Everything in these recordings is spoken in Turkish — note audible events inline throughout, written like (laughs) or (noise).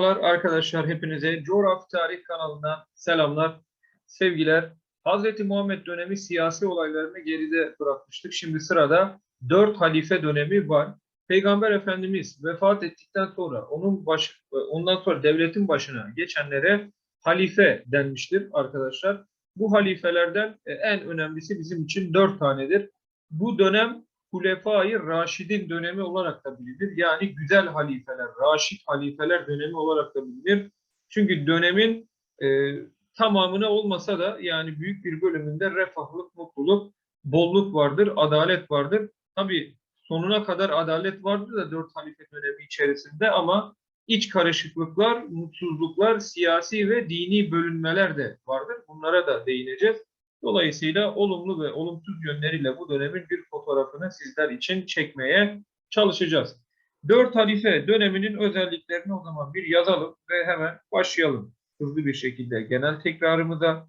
Merhabalar arkadaşlar hepinize Coğrafi Tarih kanalından selamlar, sevgiler. Hazreti Muhammed dönemi siyasi olaylarını geride bırakmıştık. Şimdi sırada dört halife dönemi var. Peygamber Efendimiz vefat ettikten sonra onun baş, ondan sonra devletin başına geçenlere halife denmiştir arkadaşlar. Bu halifelerden e, en önemlisi bizim için dört tanedir. Bu dönem Hulefai Raşidin dönemi olarak da bilinir. Yani güzel halifeler, Raşid halifeler dönemi olarak da bilinir. Çünkü dönemin e, tamamına olmasa da yani büyük bir bölümünde refahlık, mutluluk, bolluk vardır, adalet vardır. Tabi sonuna kadar adalet vardır da dört halife dönemi içerisinde ama iç karışıklıklar, mutsuzluklar, siyasi ve dini bölünmeler de vardır. Bunlara da değineceğiz. Dolayısıyla olumlu ve olumsuz yönleriyle bu dönemin bir fotoğrafını sizler için çekmeye çalışacağız. Dört halife döneminin özelliklerini o zaman bir yazalım ve hemen başlayalım hızlı bir şekilde genel tekrarımıza.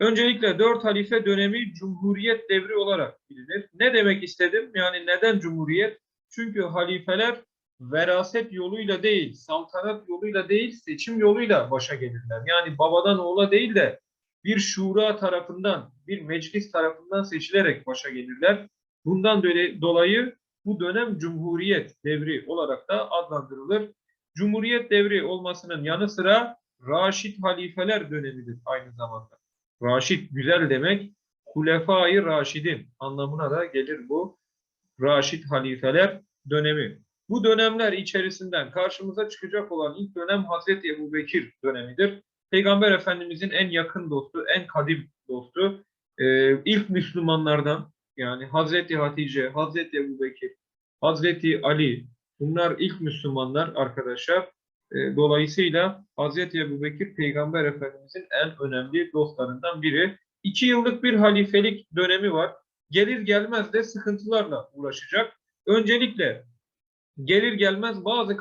Öncelikle dört halife dönemi Cumhuriyet devri olarak bilinir. Ne demek istedim? Yani neden Cumhuriyet? Çünkü halifeler veraset yoluyla değil, saltanat yoluyla değil, seçim yoluyla başa gelirler. Yani babadan oğula değil de bir şura tarafından, bir meclis tarafından seçilerek başa gelirler. Bundan dolayı bu dönem Cumhuriyet devri olarak da adlandırılır. Cumhuriyet devri olmasının yanı sıra Raşid halifeler dönemidir aynı zamanda. Raşid güzel demek, Hulefai Raşidin anlamına da gelir bu Raşid halifeler dönemi. Bu dönemler içerisinden karşımıza çıkacak olan ilk dönem Hazreti Ebu Bekir dönemidir. Peygamber Efendimizin en yakın dostu, en kadim dostu, e, ilk Müslümanlardan yani Hazreti Hatice, Hazreti Ebu Bekir, Hazreti Ali bunlar ilk Müslümanlar arkadaşlar. E, dolayısıyla Hazreti Ebu Bekir Peygamber Efendimizin en önemli dostlarından biri. İki yıllık bir halifelik dönemi var. Gelir gelmez de sıkıntılarla uğraşacak. Öncelikle gelir gelmez bazı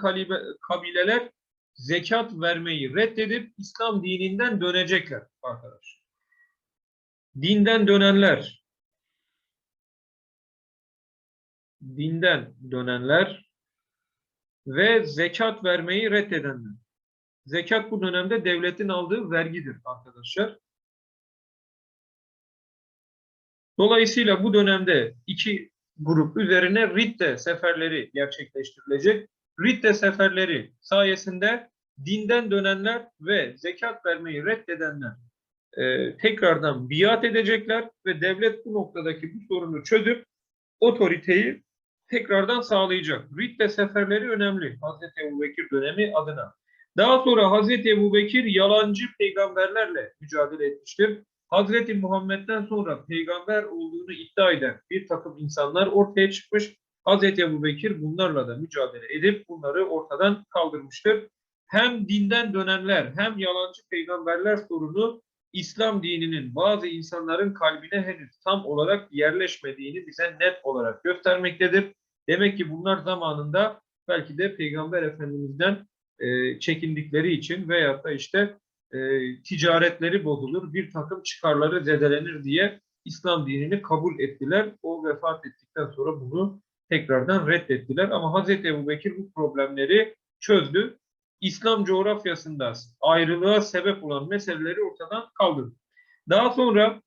kabileler zekat vermeyi reddedip İslam dininden dönecekler arkadaşlar. Dinden dönenler, dinden dönenler ve zekat vermeyi reddedenler. Zekat bu dönemde devletin aldığı vergidir arkadaşlar. Dolayısıyla bu dönemde iki grup üzerine Ritte seferleri gerçekleştirilecek. Ritte seferleri sayesinde dinden dönenler ve zekat vermeyi reddedenler e, tekrardan biat edecekler ve devlet bu noktadaki bu sorunu çözüp otoriteyi tekrardan sağlayacak. Ritte seferleri önemli Hazreti Ebu Bekir dönemi adına. Daha sonra Hazreti Ebu Bekir yalancı peygamberlerle mücadele etmiştir. Hazreti Muhammed'den sonra peygamber olduğunu iddia eden bir takım insanlar ortaya çıkmış. Hazreti Ebu Bekir bunlarla da mücadele edip bunları ortadan kaldırmıştır. Hem dinden dönenler hem yalancı peygamberler sorunu İslam dininin bazı insanların kalbine henüz tam olarak yerleşmediğini bize net olarak göstermektedir. Demek ki bunlar zamanında belki de Peygamber Efendimiz'den e, çekindikleri için veyahut da işte e, ticaretleri bozulur, bir takım çıkarları zedelenir diye İslam dinini kabul ettiler. O vefat ettikten sonra bunu tekrardan reddettiler. Ama Hz. Ebu Bekir bu problemleri çözdü. İslam coğrafyasında ayrılığa sebep olan meseleleri ortadan kaldırdı. Daha sonra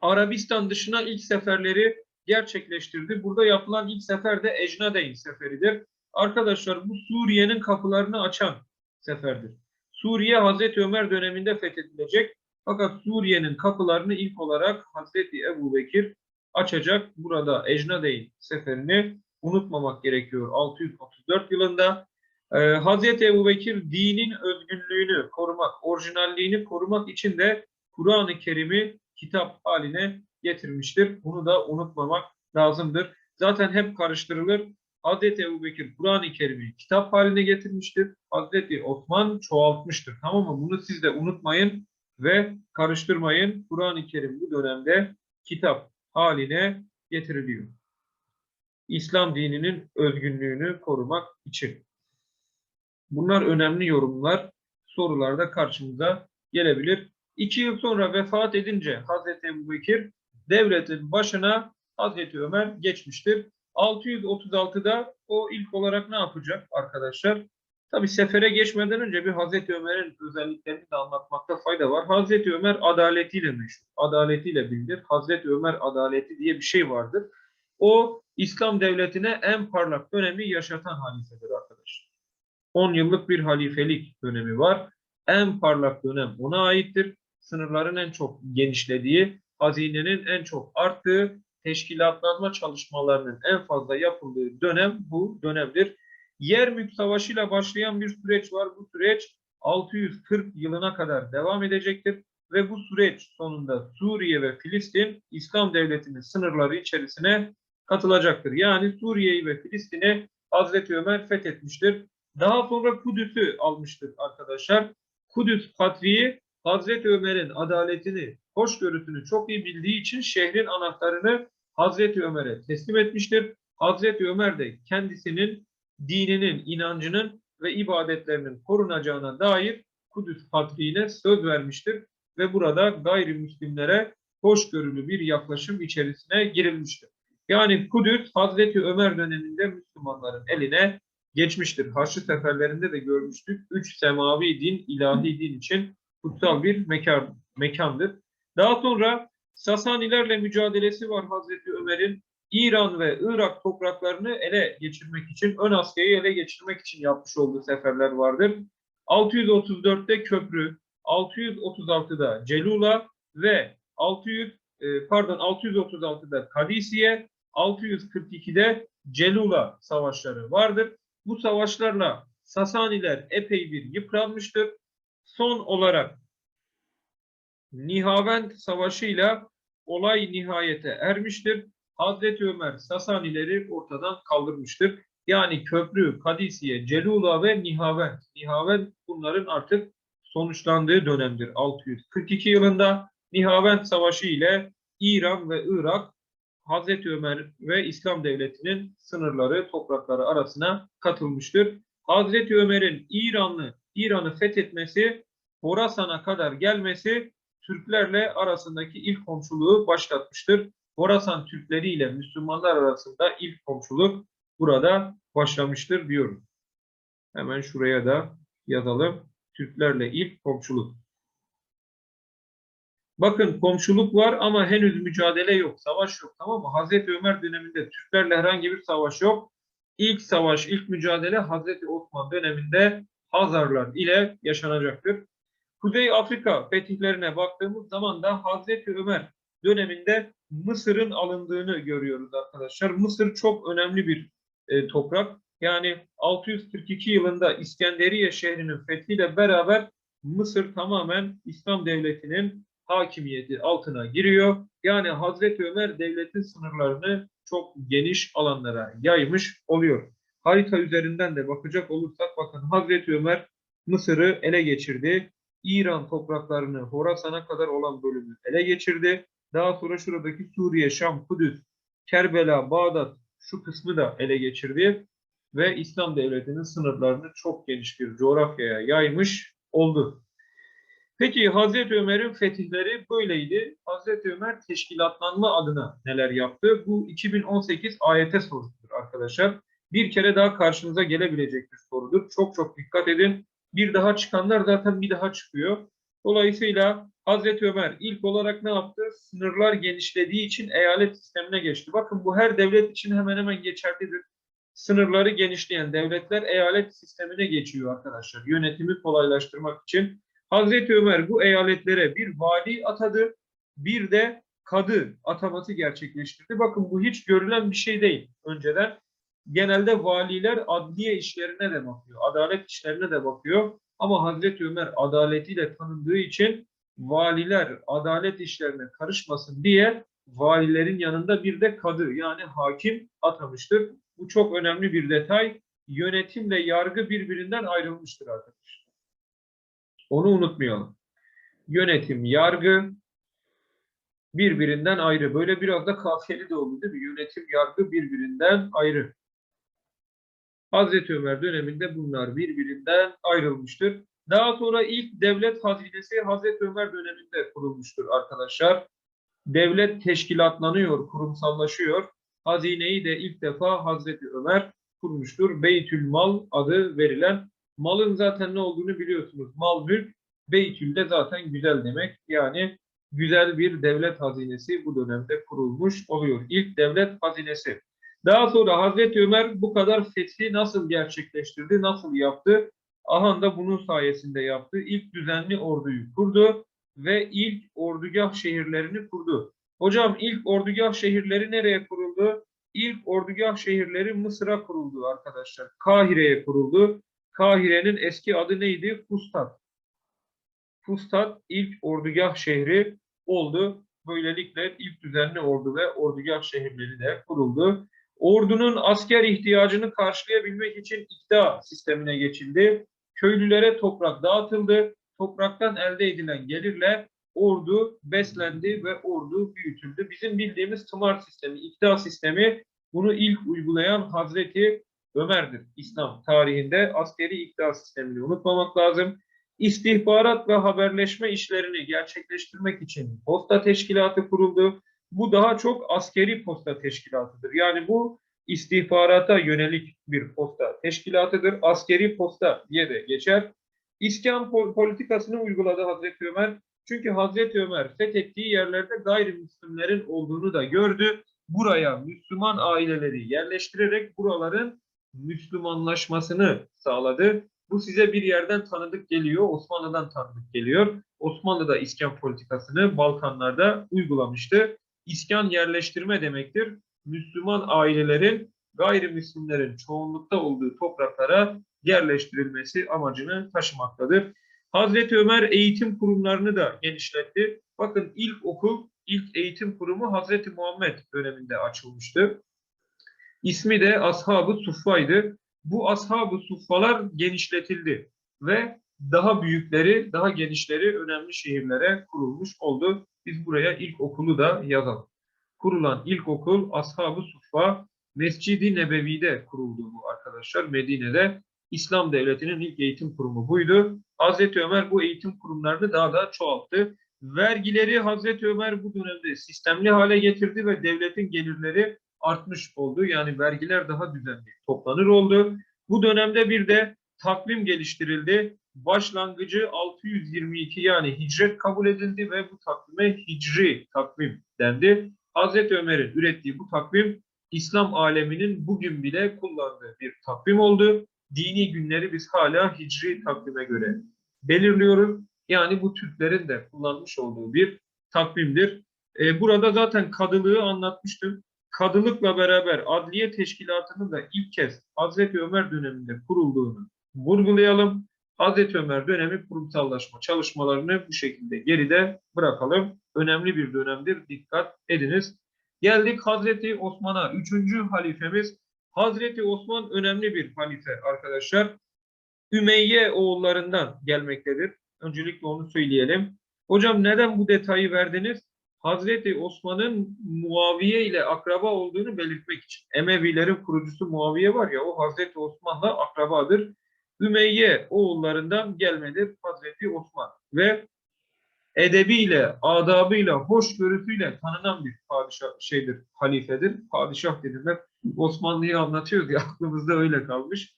Arabistan dışına ilk seferleri gerçekleştirdi. Burada yapılan ilk sefer de Ecnadeyn seferidir. Arkadaşlar bu Suriye'nin kapılarını açan seferdir. Suriye Hazreti Ömer döneminde fethedilecek. Fakat Suriye'nin kapılarını ilk olarak Hazreti Ebu Bekir açacak. Burada Ecnadeyn seferini unutmamak gerekiyor. 634 yılında ee, Hazreti Ebu Bekir dinin özgünlüğünü korumak, orijinalliğini korumak için de Kur'an-ı Kerim'i kitap haline getirmiştir. Bunu da unutmamak lazımdır. Zaten hep karıştırılır. Hazreti Ebu Bekir Kur'an-ı Kerim'i kitap haline getirmiştir. Hazreti Osman çoğaltmıştır. Tamam mı? Bunu siz de unutmayın ve karıştırmayın. Kur'an-ı Kerim bu dönemde kitap haline getiriliyor. İslam dininin özgünlüğünü korumak için. Bunlar önemli yorumlar. Sorularda karşımıza gelebilir. İki yıl sonra vefat edince Hazreti Ebu Bekir devletin başına Hazreti Ömer geçmiştir. 636'da o ilk olarak ne yapacak arkadaşlar? Tabi sefere geçmeden önce bir Hazreti Ömer'in özelliklerini de anlatmakta fayda var. Hazreti Ömer adaletiyle meşhur. Adaletiyle bilinir. Hazreti Ömer adaleti diye bir şey vardır. O İslam devletine en parlak dönemi yaşatan halifedir arkadaşlar. 10 yıllık bir halifelik dönemi var. En parlak dönem ona aittir. Sınırların en çok genişlediği, hazinenin en çok arttığı, teşkilatlanma çalışmalarının en fazla yapıldığı dönem bu dönemdir. Yermük Savaşı'yla başlayan bir süreç var. Bu süreç 640 yılına kadar devam edecektir ve bu süreç sonunda Suriye ve Filistin İslam Devleti'nin sınırları içerisine katılacaktır. Yani Suriye'yi ve Filistin'i Hazreti Ömer fethetmiştir. Daha sonra Kudüs'ü almıştır arkadaşlar. Kudüs Patriği Hazreti Ömer'in adaletini, hoşgörüsünü çok iyi bildiği için şehrin anahtarını Hazreti Ömer'e teslim etmiştir. Hazreti Ömer de kendisinin dininin, inancının ve ibadetlerinin korunacağına dair Kudüs Patriği'ne söz vermiştir ve burada gayrimüslimlere hoşgörülü bir yaklaşım içerisine girilmiştir. Yani Kudüs Hazreti Ömer döneminde Müslümanların eline geçmiştir. Haçlı seferlerinde de görmüştük. Üç semavi din, ilahi din için kutsal bir mekan, mekandır. Daha sonra Sasanilerle mücadelesi var Hazreti Ömer'in. İran ve Irak topraklarını ele geçirmek için, ön Asya'yı ele geçirmek için yapmış olduğu seferler vardır. 634'te Köprü, 636'da Celula ve 600 e, pardon 636'da Kadisiye, 642'de Celula savaşları vardır. Bu savaşlarla Sasaniler epey bir yıpranmıştır. Son olarak Nihavend Savaşı'yla olay nihayete ermiştir. Hazreti Ömer Sasanileri ortadan kaldırmıştır. Yani Köprü, Kadisiye, Celula ve Nihavend. Nihavend bunların artık sonuçlandığı dönemdir. 642 yılında Nihavend Savaşı ile İran ve Irak Hazreti Ömer ve İslam Devleti'nin sınırları, toprakları arasına katılmıştır. Hazreti Ömer'in İran'ı İran'ı fethetmesi, Horasan'a kadar gelmesi Türklerle arasındaki ilk komşuluğu başlatmıştır. Horasan Türkleri ile Müslümanlar arasında ilk komşuluk burada başlamıştır diyorum. Hemen şuraya da yazalım. Türklerle ilk komşuluk. Bakın komşuluk var ama henüz mücadele yok, savaş yok tamam mı? Hazreti Ömer döneminde Türklerle herhangi bir savaş yok. İlk savaş, ilk mücadele Hazreti Osman döneminde Hazarlar ile yaşanacaktır. Kuzey Afrika fetihlerine baktığımız zaman da Hazreti Ömer döneminde Mısır'ın alındığını görüyoruz arkadaşlar. Mısır çok önemli bir e, toprak. Yani 642 yılında İskenderiye şehrinin fethiyle beraber Mısır tamamen İslam devletinin hakimiyeti altına giriyor. Yani Hazreti Ömer devletin sınırlarını çok geniş alanlara yaymış oluyor. Harita üzerinden de bakacak olursak bakın Hazreti Ömer Mısır'ı ele geçirdi. İran topraklarını Horasan'a kadar olan bölümü ele geçirdi. Daha sonra şuradaki Suriye, Şam, Kudüs, Kerbela, Bağdat şu kısmı da ele geçirdi ve İslam devletinin sınırlarını çok geniş bir coğrafyaya yaymış oldu. Peki Hazreti Ömer'in fetihleri böyleydi. Hazreti Ömer teşkilatlanma adına neler yaptı? Bu 2018 ayete sorusudur arkadaşlar. Bir kere daha karşınıza gelebilecek bir sorudur. Çok çok dikkat edin. Bir daha çıkanlar zaten bir daha çıkıyor. Dolayısıyla Hazreti Ömer ilk olarak ne yaptı? Sınırlar genişlediği için eyalet sistemine geçti. Bakın bu her devlet için hemen hemen geçerlidir. Sınırları genişleyen devletler eyalet sistemine geçiyor arkadaşlar. Yönetimi kolaylaştırmak için. Hazreti Ömer bu eyaletlere bir vali atadı, bir de kadı ataması gerçekleştirdi. Bakın bu hiç görülen bir şey değil önceden. Genelde valiler adliye işlerine de bakıyor, adalet işlerine de bakıyor. Ama Hazreti Ömer adaletiyle tanındığı için valiler adalet işlerine karışmasın diye valilerin yanında bir de kadı yani hakim atamıştır. Bu çok önemli bir detay. Yönetimle yargı birbirinden ayrılmıştır arkadaşlar. Onu unutmayalım. Yönetim, yargı birbirinden ayrı. Böyle biraz da kafiyeli de oldu değil mi? Yönetim, yargı birbirinden ayrı. Hazreti Ömer döneminde bunlar birbirinden ayrılmıştır. Daha sonra ilk devlet hazinesi Hazreti Ömer döneminde kurulmuştur arkadaşlar. Devlet teşkilatlanıyor, kurumsallaşıyor. Hazineyi de ilk defa Hazreti Ömer kurmuştur. Beytül Mal adı verilen Malın zaten ne olduğunu biliyorsunuz. Mal mülk Beytül'de zaten güzel demek. Yani güzel bir devlet hazinesi bu dönemde kurulmuş oluyor. İlk devlet hazinesi. Daha sonra Hazreti Ömer bu kadar fethi nasıl gerçekleştirdi, nasıl yaptı? Ahan da bunun sayesinde yaptı. İlk düzenli orduyu kurdu ve ilk ordugah şehirlerini kurdu. Hocam ilk ordugah şehirleri nereye kuruldu? İlk ordugah şehirleri Mısır'a kuruldu arkadaşlar. Kahire'ye kuruldu. Kahire'nin eski adı neydi? Fustat. Fustat ilk ordugah şehri oldu. Böylelikle ilk düzenli ordu ve ordugah şehirleri de kuruldu. Ordunun asker ihtiyacını karşılayabilmek için ikta sistemine geçildi. Köylülere toprak dağıtıldı. Topraktan elde edilen gelirle ordu beslendi ve ordu büyütüldü. Bizim bildiğimiz tımar sistemi, ikta sistemi bunu ilk uygulayan Hazreti Ömer'dir. İslam tarihinde askeri ikta sistemini unutmamak lazım. İstihbarat ve haberleşme işlerini gerçekleştirmek için posta teşkilatı kuruldu. Bu daha çok askeri posta teşkilatıdır. Yani bu istihbarata yönelik bir posta teşkilatıdır. Askeri posta diye de geçer. İskan pol- politikasını uyguladı Hazreti Ömer. Çünkü Hazreti Ömer fethettiği yerlerde gayrimüslimlerin olduğunu da gördü. Buraya Müslüman aileleri yerleştirerek buraların Müslümanlaşmasını sağladı. Bu size bir yerden tanıdık geliyor, Osmanlı'dan tanıdık geliyor. Osmanlı da iskan politikasını Balkanlarda uygulamıştı. İskan yerleştirme demektir. Müslüman ailelerin gayrimüslimlerin çoğunlukta olduğu topraklara yerleştirilmesi amacını taşımaktadır. Hazreti Ömer eğitim kurumlarını da genişletti. Bakın ilk okul, ilk eğitim kurumu Hazreti Muhammed döneminde açılmıştı. İsmi de Ashab-ı Suffa'ydı. Bu Ashab-ı Suffalar genişletildi ve daha büyükleri, daha genişleri önemli şehirlere kurulmuş oldu. Biz buraya ilk okulu da yazalım. Kurulan ilk okul Ashab-ı Suffa Mescid-i Nebevi'de kuruldu bu arkadaşlar. Medine'de İslam Devleti'nin ilk eğitim kurumu buydu. Hazreti Ömer bu eğitim kurumlarını daha da çoğalttı. Vergileri Hazreti Ömer bu dönemde sistemli hale getirdi ve devletin gelirleri artmış oldu. Yani vergiler daha düzenli toplanır oldu. Bu dönemde bir de takvim geliştirildi. Başlangıcı 622 yani hicret kabul edildi ve bu takvime hicri takvim dendi. Hazreti Ömer'in ürettiği bu takvim İslam aleminin bugün bile kullandığı bir takvim oldu. Dini günleri biz hala hicri takvime göre belirliyoruz. Yani bu Türklerin de kullanmış olduğu bir takvimdir. Ee, burada zaten kadılığı anlatmıştım. Kadılıkla beraber adliye teşkilatının da ilk kez Hazreti Ömer döneminde kurulduğunu vurgulayalım. Hazreti Ömer dönemi kurumsallaşma çalışmalarını bu şekilde geride bırakalım. Önemli bir dönemdir. Dikkat ediniz. Geldik Hazreti Osman'a. Üçüncü halifemiz Hazreti Osman önemli bir halife arkadaşlar. Ümeyye oğullarından gelmektedir. Öncelikle onu söyleyelim. Hocam neden bu detayı verdiniz? Hazreti Osman'ın Muaviye ile akraba olduğunu belirtmek için. Emevilerin kurucusu Muaviye var ya o Hazreti Osman'la akrabadır. Ümeyye oğullarından gelmedir Hazreti Osman. Ve edebiyle, adabıyla, hoşgörüsüyle tanınan bir padişah şeydir, halifedir. Padişah dediler. Osmanlı'yı anlatıyoruz ya (laughs) aklımızda öyle kalmış.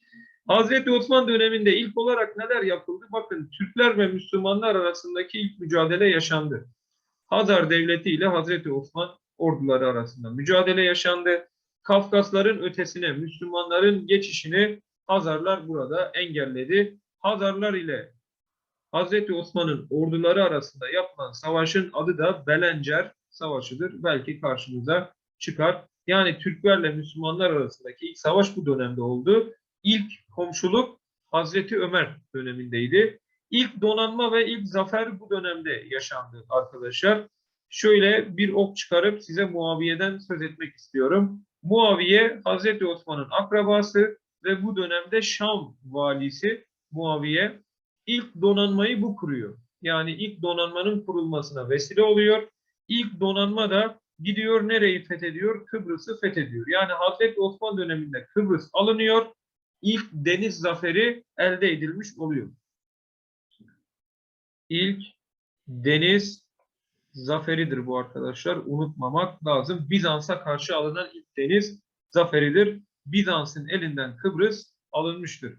Hazreti Osman döneminde ilk olarak neler yapıldı? Bakın Türkler ve Müslümanlar arasındaki ilk mücadele yaşandı. Hazar Devleti ile Hazreti Osman orduları arasında mücadele yaşandı. Kafkasların ötesine Müslümanların geçişini Hazarlar burada engelledi. Hazarlar ile Hazreti Osman'ın orduları arasında yapılan savaşın adı da Belencer Savaşı'dır. Belki karşımıza çıkar. Yani Türklerle Müslümanlar arasındaki ilk savaş bu dönemde oldu. İlk komşuluk Hazreti Ömer dönemindeydi. İlk donanma ve ilk zafer bu dönemde yaşandı arkadaşlar. Şöyle bir ok çıkarıp size Muaviye'den söz etmek istiyorum. Muaviye Hazreti Osman'ın akrabası ve bu dönemde Şam valisi Muaviye ilk donanmayı bu kuruyor. Yani ilk donanmanın kurulmasına vesile oluyor. İlk donanma da gidiyor nereyi fethediyor? Kıbrıs'ı fethediyor. Yani Hazreti Osman döneminde Kıbrıs alınıyor. İlk deniz zaferi elde edilmiş oluyor. İlk deniz zaferidir bu arkadaşlar. Unutmamak lazım. Bizans'a karşı alınan ilk deniz zaferidir. Bizans'ın elinden Kıbrıs alınmıştır.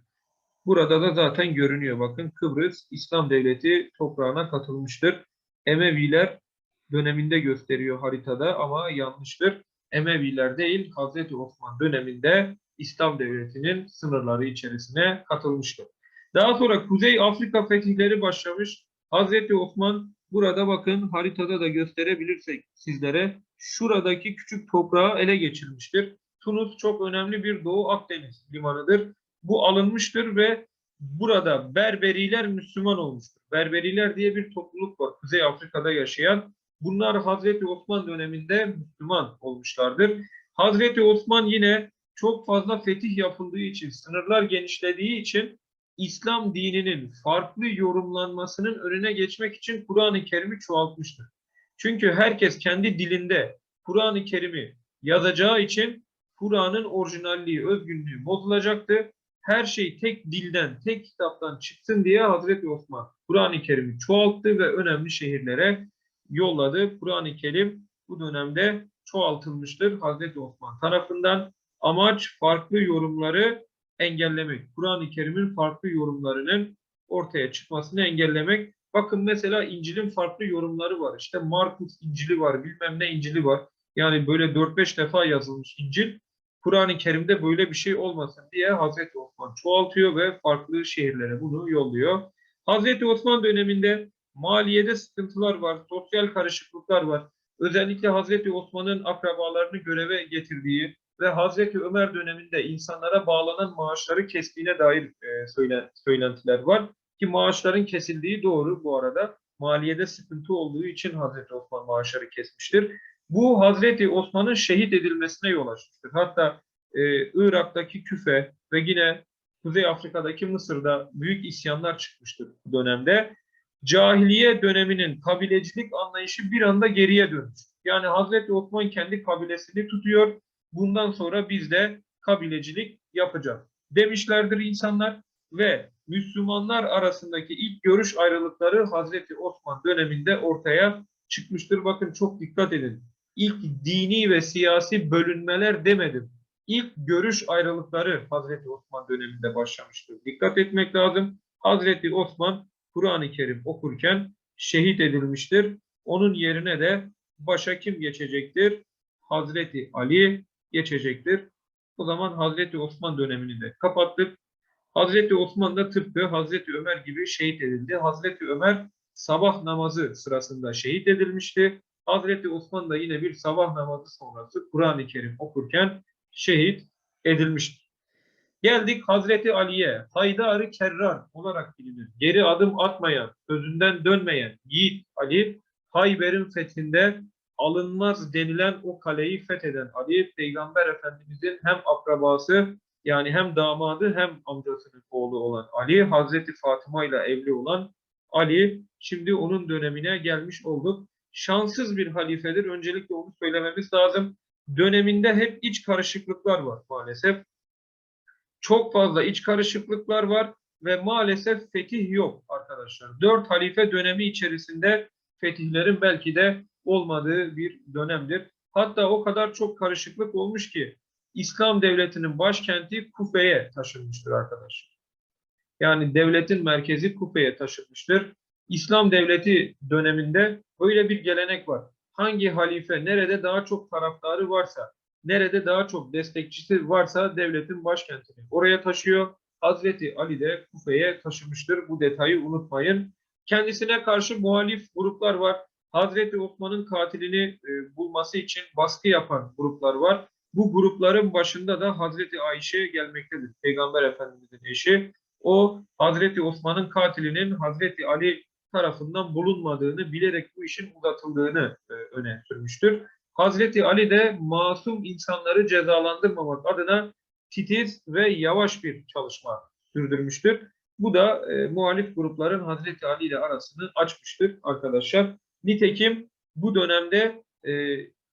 Burada da zaten görünüyor. Bakın Kıbrıs İslam Devleti toprağına katılmıştır. Emeviler döneminde gösteriyor haritada ama yanlıştır. Emeviler değil Hazreti Osman döneminde İslam Devleti'nin sınırları içerisine katılmıştır. Daha sonra Kuzey Afrika fetihleri başlamış. Hazreti Osman burada bakın haritada da gösterebilirsek sizlere şuradaki küçük toprağı ele geçirmiştir. Tunus çok önemli bir Doğu Akdeniz limanıdır. Bu alınmıştır ve burada Berberiler Müslüman olmuştur. Berberiler diye bir topluluk var Kuzey Afrika'da yaşayan. Bunlar Hazreti Osman döneminde Müslüman olmuşlardır. Hazreti Osman yine çok fazla fetih yapıldığı için, sınırlar genişlediği için İslam dininin farklı yorumlanmasının önüne geçmek için Kur'an-ı Kerim'i çoğaltmıştır. Çünkü herkes kendi dilinde Kur'an-ı Kerim'i yazacağı için Kur'an'ın orijinalliği, özgünlüğü bozulacaktı. Her şey tek dilden, tek kitaptan çıksın diye Hazreti Osman Kur'an-ı Kerim'i çoğalttı ve önemli şehirlere yolladı. Kur'an-ı Kerim bu dönemde çoğaltılmıştır Hazreti Osman tarafından. Amaç farklı yorumları engellemek. Kur'an-ı Kerim'in farklı yorumlarının ortaya çıkmasını engellemek. Bakın mesela İncil'in farklı yorumları var. İşte Markus İncil'i var, bilmem ne İncil'i var. Yani böyle 4-5 defa yazılmış İncil. Kur'an-ı Kerim'de böyle bir şey olmasın diye Hazreti Osman çoğaltıyor ve farklı şehirlere bunu yolluyor. Hazreti Osman döneminde maliyede sıkıntılar var, sosyal karışıklıklar var. Özellikle Hazreti Osman'ın akrabalarını göreve getirdiği ve Hazreti Ömer döneminde insanlara bağlanan maaşları kestiğine dair e, söyle, söylentiler var. Ki maaşların kesildiği doğru bu arada. Maliyede sıkıntı olduğu için Hazreti Osman maaşları kesmiştir. Bu Hazreti Osman'ın şehit edilmesine yol açmıştır. Hatta e, Irak'taki Küfe ve yine Kuzey Afrika'daki Mısır'da büyük isyanlar çıkmıştır bu dönemde. Cahiliye döneminin kabilecilik anlayışı bir anda geriye dönmüş. Yani Hazreti Osman kendi kabilesini tutuyor. Bundan sonra biz de kabilecilik yapacağız demişlerdir insanlar ve Müslümanlar arasındaki ilk görüş ayrılıkları Hazreti Osman döneminde ortaya çıkmıştır. Bakın çok dikkat edin. İlk dini ve siyasi bölünmeler demedim. İlk görüş ayrılıkları Hazreti Osman döneminde başlamıştır. Dikkat etmek lazım. Hazreti Osman Kur'an-ı Kerim okurken şehit edilmiştir. Onun yerine de başa kim geçecektir? Hazreti Ali geçecektir. O zaman Hazreti Osman dönemini de kapattık. Hazreti Osman da tıpkı Hazreti Ömer gibi şehit edildi. Hazreti Ömer sabah namazı sırasında şehit edilmişti. Hazreti Osman da yine bir sabah namazı sonrası Kur'an-ı Kerim okurken şehit edilmiştir. Geldik Hazreti Ali'ye. Haydar-ı Kerrar olarak bilinir. Geri adım atmayan, sözünden dönmeyen Yiğit Ali, Hayber'in fethinde alınmaz denilen o kaleyi fetheden Ali, Peygamber Efendimizin hem akrabası yani hem damadı hem amcasının oğlu olan Ali, Hazreti Fatıma ile evli olan Ali, şimdi onun dönemine gelmiş olduk. Şanssız bir halifedir. Öncelikle onu söylememiz lazım. Döneminde hep iç karışıklıklar var maalesef. Çok fazla iç karışıklıklar var ve maalesef fetih yok arkadaşlar. Dört halife dönemi içerisinde fetihlerin belki de olmadığı bir dönemdir. Hatta o kadar çok karışıklık olmuş ki İslam devletinin başkenti Kufe'ye taşınmıştır arkadaşlar. Yani devletin merkezi Kufe'ye taşınmıştır. İslam devleti döneminde böyle bir gelenek var. Hangi halife nerede daha çok taraftarı varsa, nerede daha çok destekçisi varsa devletin başkentini oraya taşıyor. Hazreti Ali de Kufe'ye taşımıştır. Bu detayı unutmayın. Kendisine karşı muhalif gruplar var. Hazreti Osman'ın katilini e, bulması için baskı yapan gruplar var. Bu grupların başında da Hazreti Ayşe gelmektedir. Peygamber Efendimizin eşi. O Hazreti Osman'ın katilinin Hazreti Ali tarafından bulunmadığını bilerek bu işin uzatıldığını e, öne sürmüştür. Hazreti Ali de masum insanları cezalandırmamak adına titiz ve yavaş bir çalışma sürdürmüştür. Bu da e, muhalif grupların Hazreti Ali ile arasını açmıştır arkadaşlar. Nitekim bu dönemde e,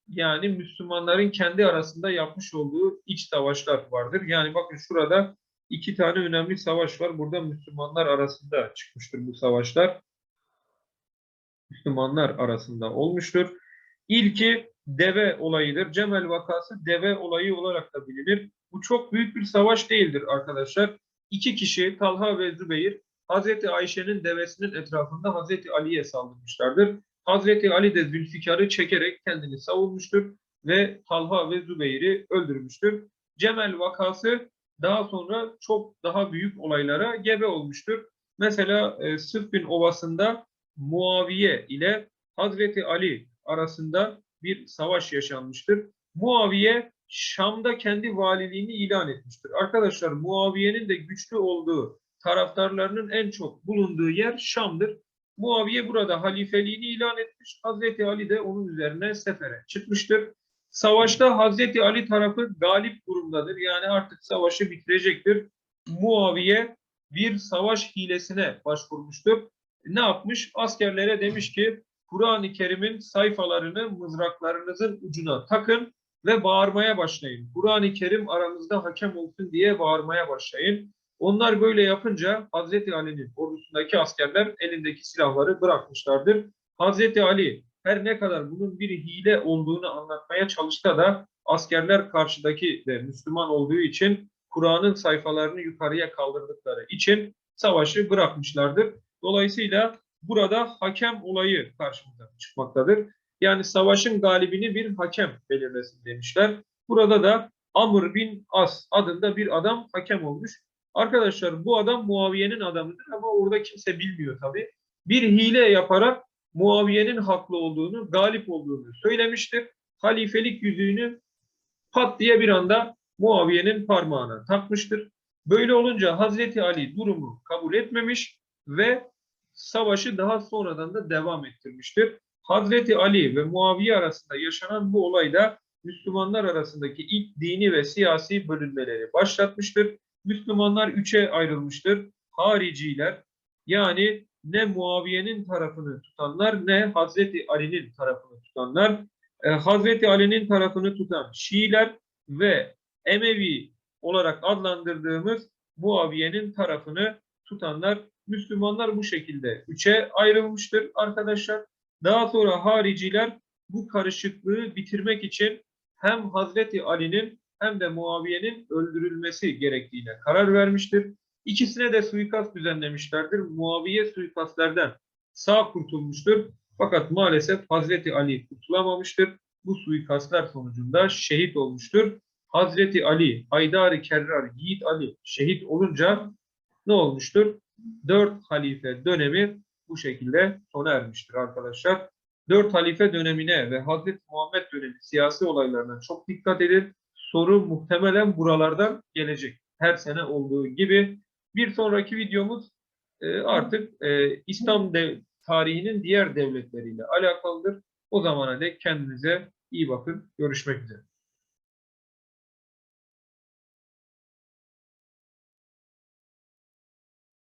yani Müslümanların kendi arasında yapmış olduğu iç savaşlar vardır. Yani bakın şurada iki tane önemli savaş var. Burada Müslümanlar arasında çıkmıştır bu savaşlar. Müslümanlar arasında olmuştur. İlki deve olayıdır. Cemel vakası deve olayı olarak da bilinir. Bu çok büyük bir savaş değildir arkadaşlar. iki kişi Talha ve Zübeyir Hazreti Ayşe'nin devesinin etrafında Hazreti Ali'ye saldırmışlardır. Hazreti Ali de Zülfikar'ı çekerek kendini savunmuştur ve Talha ve Zübeyir'i öldürmüştür. Cemel vakası daha sonra çok daha büyük olaylara gebe olmuştur. Mesela e, Sıffin Ovası'nda Muaviye ile Hazreti Ali arasında bir savaş yaşanmıştır. Muaviye Şam'da kendi valiliğini ilan etmiştir. Arkadaşlar Muaviye'nin de güçlü olduğu taraftarlarının en çok bulunduğu yer Şam'dır. Muaviye burada halifeliğini ilan etmiş. Hazreti Ali de onun üzerine sefere çıkmıştır. Savaşta Hazreti Ali tarafı galip durumdadır. Yani artık savaşı bitirecektir. Muaviye bir savaş hilesine başvurmuştur. Ne yapmış? Askerlere demiş ki Kur'an-ı Kerim'in sayfalarını mızraklarınızın ucuna takın ve bağırmaya başlayın. Kur'an-ı Kerim aramızda hakem olsun diye bağırmaya başlayın. Onlar böyle yapınca Hazreti Ali'nin ordusundaki askerler elindeki silahları bırakmışlardır. Hazreti Ali her ne kadar bunun bir hile olduğunu anlatmaya çalışsa da askerler karşıdaki de Müslüman olduğu için Kur'an'ın sayfalarını yukarıya kaldırdıkları için savaşı bırakmışlardır. Dolayısıyla burada hakem olayı karşımıza çıkmaktadır. Yani savaşın galibini bir hakem belirlesin demişler. Burada da Amr bin As adında bir adam hakem olmuş. Arkadaşlar bu adam Muaviye'nin adamıdır ama orada kimse bilmiyor tabii. Bir hile yaparak Muaviye'nin haklı olduğunu, galip olduğunu söylemiştir. Halifelik yüzüğünü pat diye bir anda Muaviye'nin parmağına takmıştır. Böyle olunca Hazreti Ali durumu kabul etmemiş ve savaşı daha sonradan da devam ettirmiştir. Hazreti Ali ve Muaviye arasında yaşanan bu olayda Müslümanlar arasındaki ilk dini ve siyasi bölünmeleri başlatmıştır. Müslümanlar üçe ayrılmıştır. Hariciler yani ne Muaviye'nin tarafını tutanlar ne Hazreti Ali'nin tarafını tutanlar. Ee, Hazreti Ali'nin tarafını tutan Şiiler ve Emevi olarak adlandırdığımız Muaviye'nin tarafını tutanlar. Müslümanlar bu şekilde üçe ayrılmıştır arkadaşlar. Daha sonra hariciler bu karışıklığı bitirmek için hem Hazreti Ali'nin hem de Muaviye'nin öldürülmesi gerektiğine karar vermiştir. İkisine de suikast düzenlemişlerdir. Muaviye suikastlerden sağ kurtulmuştur. Fakat maalesef Hazreti Ali kurtulamamıştır. Bu suikastler sonucunda şehit olmuştur. Hazreti Ali, Haydar-ı Kerrar, Yiğit Ali şehit olunca ne olmuştur? Dört halife dönemi bu şekilde sona ermiştir arkadaşlar. Dört halife dönemine ve Hazreti Muhammed dönemi siyasi olaylarına çok dikkat edin. Soru muhtemelen buralardan gelecek. Her sene olduğu gibi. Bir sonraki videomuz e, artık e, İslam tarihinin diğer devletleriyle alakalıdır. O zamana dek kendinize iyi bakın. Görüşmek üzere.